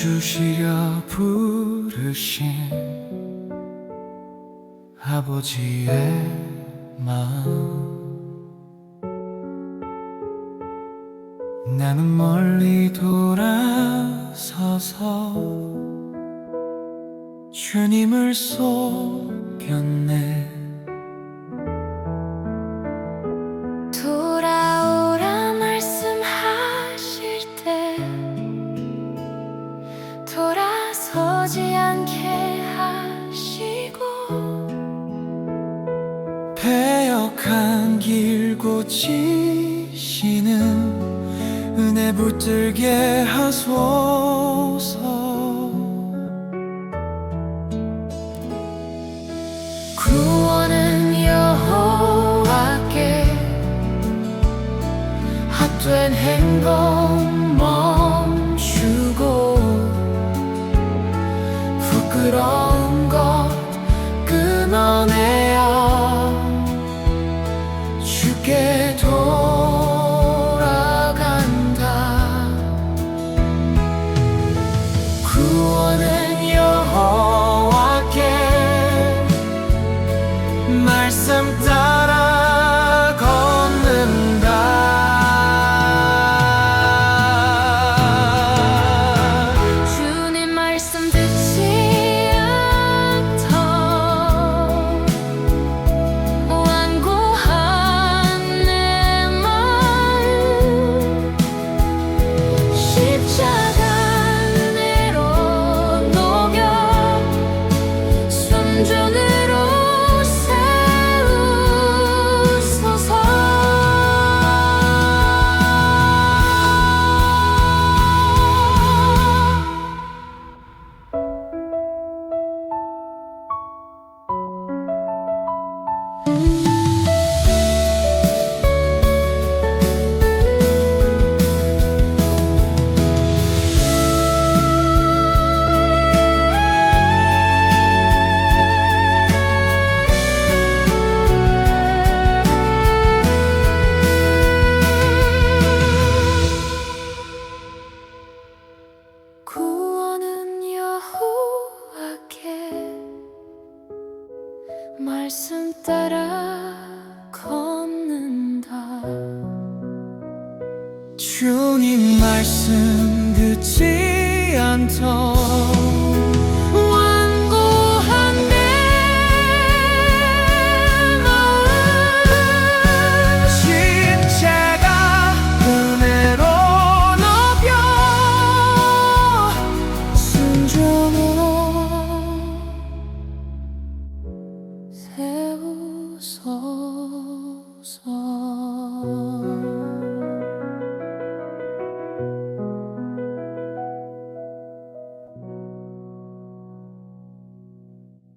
주시려 부르신 아버지의 마음. 나는 멀리 돌아서서 주님을 속였네. 배역한 길 고치시는 은혜 붙들게 하소서. 구원은 여호와께 헛된 행동 멈추고 부끄러운 말씀 구원 말씀 따라 걷는다. 주님 말씀 듣지 않던 주소서.